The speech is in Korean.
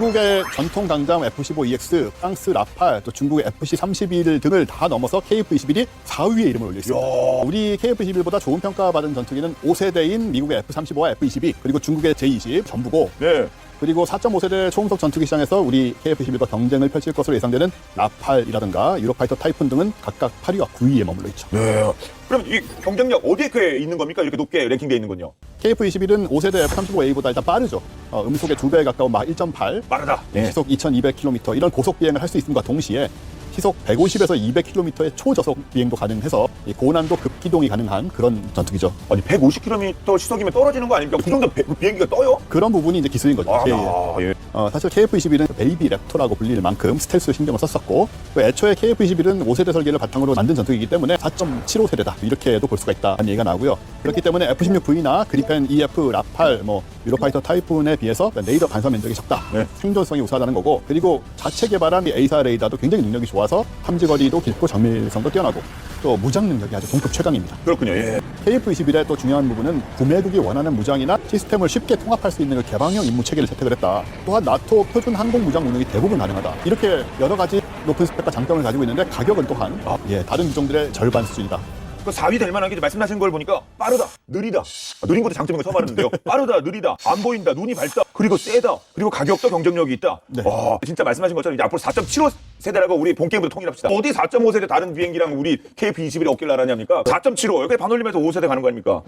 중국의 전통 강장 F-15EX, 프랑스 라팔, 또 중국의 FC-31 등을 다 넘어서 KF-21이 4위에 이름을 올려 있습니다. 우리 KF-21보다 좋은 평가받은 전투기는 5세대인 미국의 F-35와 F-22, 그리고 중국의 J-20 전부고 네. 그리고 4.5세대 초음속 전투기 시장에서 우리 KF-21과 경쟁을 펼칠 것으로 예상되는 라팔이라든가 유로파이터 타이푼 등은 각각 8위와 9위에 머물러 있죠. 네. 그럼 이 경쟁력 어디에 그 있는 겁니까? 이렇게 높게 랭킹돼 있는 건요? KF-21은 5세대 F-35A보다 일단 빠르죠. 어, 음속의 2배에 가까운 막 1.8, 빠르다. 시속 2,200km 이런 고속 비행을 할 수 있음과 동시에 시속 150에서 200km의 초저속 비행도 가능해서 이 고난도 급기동이 가능한 그런 전투기죠. 아니 150km 시속이면 떨어지는 거 아닙니까? 그 정도 배- 비행기가 떠요? 그런 부분이 이제 기술인 거죠. 아, 예, 예. 아, 예. 어, 사실 KF-21은 베이비 랩터라고 불릴 만큼 스텔스 신경을 썼었고 또 애초에 KF-21은 5세대 설계를 바탕으로 만든 전투기이기 때문에 4.75세대다 이렇게도 볼 수가 있다는 얘기가 나오고요. 그렇기 때문에 F-16V나 그리펜 EF, 라팔, 뭐 유로파이터 타이푼에 비해서 레이더 반사 면적이 적다. 네. 생존성이 우수하다는 거고 그리고 자체 개발한 이 A사 레이더도 굉장히 능력이 좋아서 탐지 거리도 깊고 정밀성도 뛰어나고 또 무장 능력이 아주 동급 최강입니다. 그렇군요. 예. KF-21의 또 중요한 부분은 구매국이 원하는 무장이나 시스템을 쉽게 통합할 수 있는 그 개방형 임무 체계를 채택을 했다. 또한 나토 표준 항공 무장 능력이 대부분 가능하다. 이렇게 여러 가지 높은 스펙과 장점을 가지고 있는데 가격은 또한 예, 다른 기종들의 절반 수준이다. 그 4위 될 만한 게 말씀하신 걸 보니까 빠르다, 느리다. 아, 느린 것도 장점인 거 처음 알았는데요. 빠르다, 느리다, 안 보인다, 눈이 밝다, 그리고 세다, 그리고 가격도 경쟁력이 있다. 네. 와, 진짜 말씀하신 것처럼 이제 앞으로 4.75 세대라고 우리 본 게임부터 통일합시다. 어디 4.5 세대 다른 비행기랑 우리 KF-21이 어깨를 나란히 합니까? 4.75 여기 반올림에서 5세대 가는 거 아닙니까?